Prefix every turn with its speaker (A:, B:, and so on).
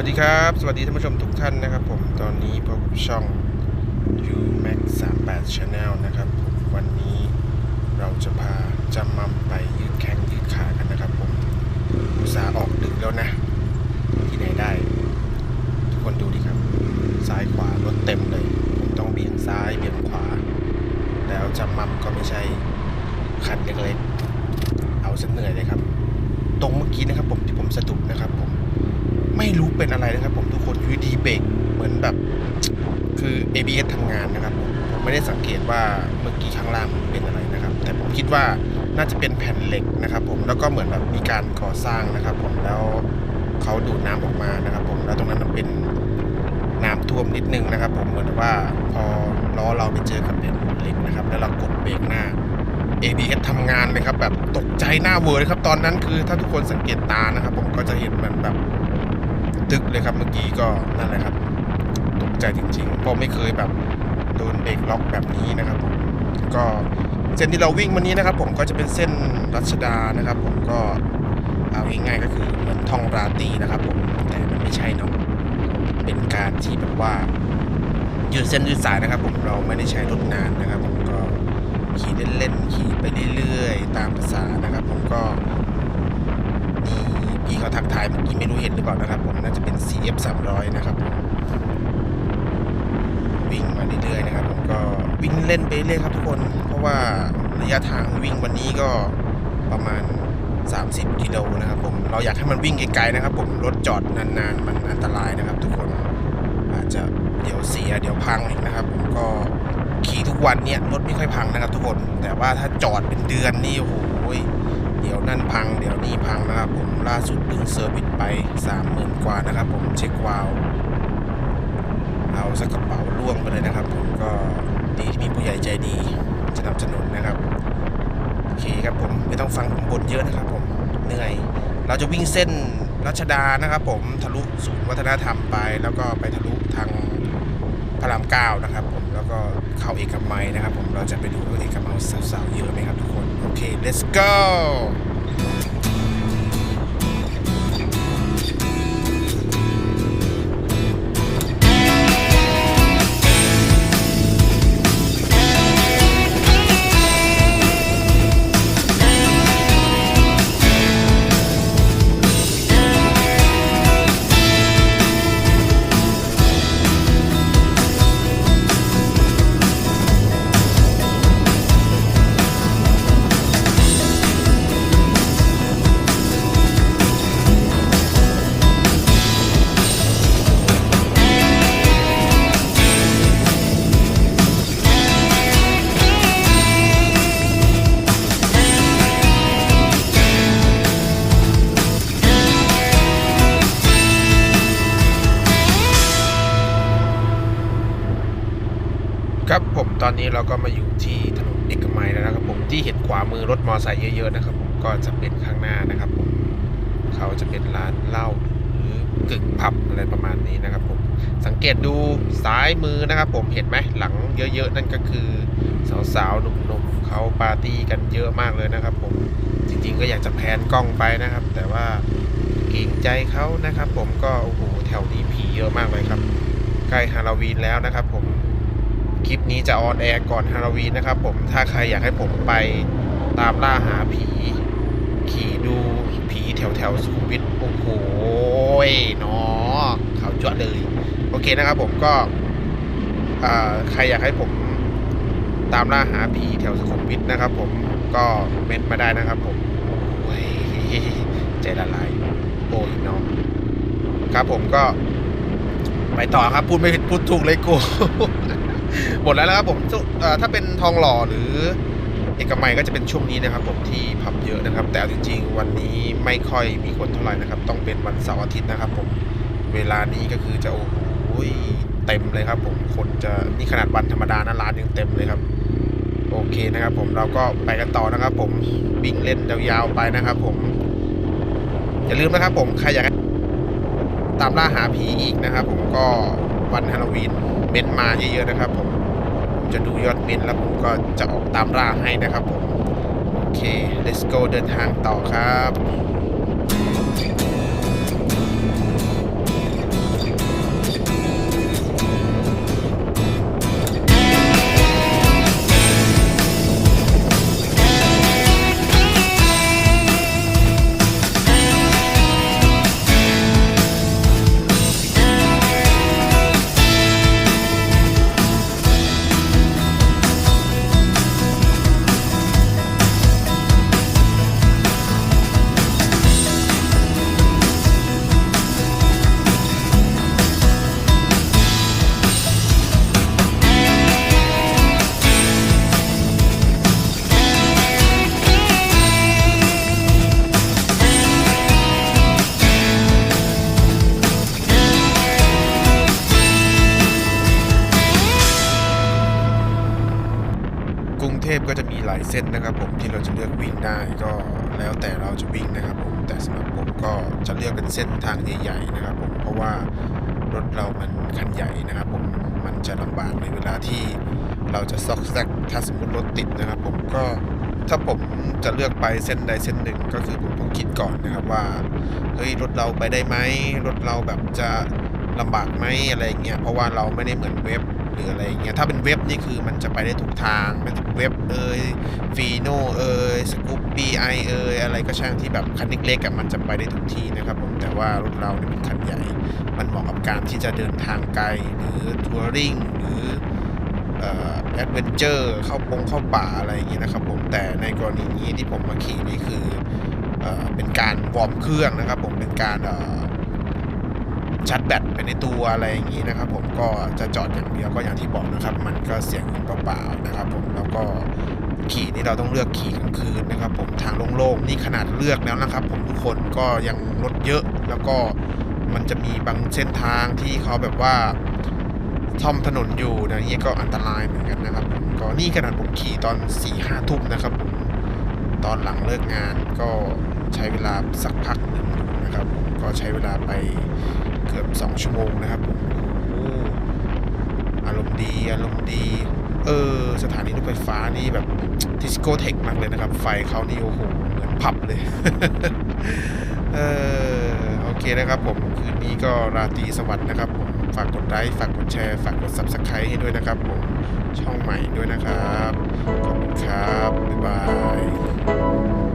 A: วัสดีครับ สวัสดีท่านผู้ชมทุกท่านนะครับผมตอนนี้พบกับช่อง u m a x 38 Channel นะครับวันนี้เราจะพาจำมัมไปยืดแข้งยืดขากันนะครับผมอุตส่าห์ออกดึกแล้วนะ ที่ไหนได้ ทุกคนดูดิครับ ซ้ายขวารถเต็มเลย ผมต้องเบี่ยงซ้ายเบี่ยงขวา แล้วจำมัมก็ไม่ใช่คันเล็กๆเอาซะเหนื่อยเลยครับ ตรงเมื่อกี้นะครับผมที่ผมสะดุดนะครับผม ไม่รู้เป็นอะไรนะครับ ผมทุกคนยูดีเบรกเหมือนแบบคือ ABS ทำงานนะครับ ผมไม่ได้สังเกตว่าเมื่อกี้ข้างล่างมันเป็นอะไรนะครับ แต่ผมคิดว่าน่าจะเป็นแผ่นเหล็กนะครับ ผมแล้วก็เหมือนแบบมีการก่อสร้างนะครับ ผมแล้วเขาดูดน้ำออกมานะครับ ผมแล้วตรงนั้นมันเป็นน้ำท่วมนิดนึงนะครับ ผมเหมือนว่าพอล้อเราไปเจอกับแผ่นเหล็กนะครับ แล้วเรากดเบรกหน้า ABS ทำงานเลยครับแบบตกใจหน้าเวอร์เลยครับ ตอนนั้นคือถ้าทุกคนสังเกตตานะครับ ผมก็จะเห็น ตึกเลยครับเมื่อกี้ก็นั่นแหละครับตกใจจริงๆเพราะไม่เคยแบบโดนเบรกล็อกแบบนี้นะครับผมก็เส้นที่เราวิ่งวันนี้นะครับ ผมก็จะเป็นเส้นรัชดานะครับ ผมก็เอาง่ายๆก็คือเหมือนทองราตีนะครับผมแต่มันไม่ใช่เนาะเป็นการที่แบบว่ายืดเส้นยืดสายนะครับ ผมเราไม่ได้ใช้รถนานนะครับ ผมก็ขี่เล่นๆขี่ไปเรื่อยๆตามภาษานะครับ ผมก็ ทักทายเมื่อกี้ไม่รู้เห็นหรือเปล่านะครับผมน่าจะเป็น CF 300 นะครับผมวิ่งมาเรื่อยๆนะครับผมก็วิ่งเล่นไปเรื่อยครับทุกคน เพราะว่าระยะทางวิ่งวันนี้ก็ประมาณ 30 กิโลนะครับผมเราอยากให้มันวิ่งไกลๆนะครับ ผมรถจอดนานๆ มันอันตรายนะครับ ทุกคนอาจจะเดี๋ยวเสียเดี๋ยวพังอีกนะครับ ผมก็ขี่ทุกวันเนี่ยรถไม่ค่อยพังนะครับ ทุกคน แต่ว่าถ้าจอดเป็นเดือนนี่โอ้โห ดี๋ยวนั่นพังเดี๋ยวนี่พังนะครับผมล่าสุดเพิ่งเซอร์วิสไปสามหมื่นกว่านะครับผมเช็ควาล์วเอาสักกระเป๋าล่วงไปเลยนะครับ ผมก็ดีที่มีผู้ใหญ่ใจดีสนับสนุนนะครับโอเคครับผมไม่ต้องฟังผมบ่นเยอะนะครับผมเหนื่อย เราจะวิ่งเส้นรัชดานะครับ ผมทะลุศูนย์วัฒนธรรมไป แล้วก็ไปทะลุทางพระรามเก้านะครับผม แล้วก็เข้าเอกมัยนะครับผมเราจะไปดูว่าเอกมัยสาวๆเยอะไหมครับทุกคน โอเค let's go อนนี้เราก็มาอยู่ที่ถนนเอกมัยแล้วนะครับผมที่เห็นขวามือรถมอไซค์เยอะๆนะครับผมก็จะเป็นข้างหน้านะครับผมเขาจะเป็นร้านเหล้าหรือกึ่งผับอะไรประมาณนี้นะครับผมสังเกตดูซ้ายมือนะครับ ผมเห็นไหมหลังเยอะๆนั่นก็คือสาวๆหนุ่มๆเขาปาร์ตี้กันเยอะมากเลยนะครับ ผมจริงๆก็อยากจะแพนกล้องไปนะครับ แต่ว่าเกรงใจเขานะครับ ผมก็โอ้โหแถวนี้ผีเยอะมากเลยครับใกล้ฮาโลวีนแล้วนะครับ ผม คลิปนี้จะออนแอร์ก่อนฮาโลวีนนะครับผมถ้าใครอยากให้ผมไปตามล่าหาผี ขี่ดูผีแถวแถวสุขุมวิทโอ้โหเนาะเขาจั่วเลย โอเคนะครับผมก็ใครอยากให้ผมตามล่าหาผีแถวสุขุมวิทนะครับ ผมก็เมนต์มาได้นะครับ ผมโอ้ยใจละลายโอ้ยเนาะครับผมก็ไปต่อครับพูดไม่ผิดพูดถูกเลยกู หมดแล้วนะครับผมถ้าเป็นทองหล่อหรือเอกมัยก็จะเป็นช่วงนี้นะครับ ผมที่ผับเยอะนะครับ แต่จริงๆ วันนี้ไม่ค่อยมีคนเท่าไหร่นะครับ ต้องเป็นวันเสาร์อาทิตย์นะครับ ผมเวลานี้ก็คือจะโอ้โหเต็มเลยครับ ผมคนจะนี่ขนาดวันธรรมดานะร้านยังเต็มเลยครับ โอเคนะครับ ผมเราก็ไปกันต่อนะครับ ผมวิ่งเล่นยาวๆไปนะครับ ผมอย่าลืมนะครับ ผมใครอยากตามล่าหาผีอีกนะครับ ผมก็วันฮาโลวีน ม้นต์มาเยอะๆนะครับผมผมจะดูยอดเม้นต์แล้วผมก็จะออกตามล่าให้นะครับผมโอเค let's go เดินทางต่อครับ กรุงเทพก็จะมีหลายเส้นนะครับผมที่เราจะเลือกวิ่งได้ก็แล้วแต่เราจะวิ่งนะครับผมแต่สำหรับผมก็จะเลือกเป็นเส้นทางใหญ่ๆนะครับผมเพราะว่ารถเรามันคันใหญ่นะครับผมมันจะลำบากในเวลาที่เราจะซอกแซกถ้าสมมติรถติดนะครับ ผมก็ถ้าผมจะเลือกไปเส้นใดเส้นหนึ่งก็คือผมต้องคิดก่อนนะครับว่าเฮ้ยรถเราไปได้ไหมรถเราแบบจะลำบากไหมอะไรเงี้ยเพราะว่าเราไม่ได้เหมือนเว็บ หรืออะไรเงี้ยถ้าเป็นเว็บนี่คือมันจะไปได้ทุกทางเป็นเว็บเอยฟีโนเอยสกูปปี้ไอเอยอะไรก็ช่างที่แบบคันเล็กๆอะมันจะไปได้ทุกที่นะครับผมแต่ว่ารถเราเนี่ยเป็นคันใหญ่ มันเหมาะกับการที่จะเดินทางไกลหรือทัวริงหรือแอดเวนเจอร์เข้าปงเข้าป่าอะไรอย่างเงี้ยนะครับผมแต่ในกรณีนี้ที่ผมมาขี่นี่คือเออเป็นการวอร์มเครื่องนะครับผมเป็นการเอ่อ ชาร์จแบตไปในตัวอะไรอย่างนี้นะครับ ผมก็จะจอดอย่างเดียวก็อย่างที่บอกนะครับ มันก็เสียงเปล่าๆนะครับ ผมแล้วก็ขี่นี่เราต้องเลือกขี่กลางคืนนะครับ ผมทางโล่งๆนี่ขนาดเลือกแล้วนะครับ ผมทุกคนก็ยังรถเยอะ แล้วก็มันจะมีบางเส้นทางที่เขาแบบว่าท่อมถนนอยู่นะนี่ก็อันตรายเหมือนกันนะครับผมก็นี่ขนาดผมขี่ตอน4ี่ห้าทุ่มนะครับผมตอนหลังเลิกงานก็ใช้เวลาสักพักหนึ่งนะครับ ก็ใช้เวลาไป เกือบ 2 ชั่วโมงนะครับผมโอ้อารมณ์ดีอารมณ์ดี เออ สถานีรถไฟฟ้านี่แบบทิสโกเทคมากเลยนะครับ ไฟเขานี่โอ้โหเหมือนผับเลย เออโอเคนะครับผม คืนนี้ก็ราตรีสวัสดิ์นะครับผมฝากกดไลค์ฝากกดแชร์ ฝากกด subscribe ให้ด้วยนะครับผม ช่องใหม่ด้วยนะครับ ขอบคุณครับ บ๊ายบาย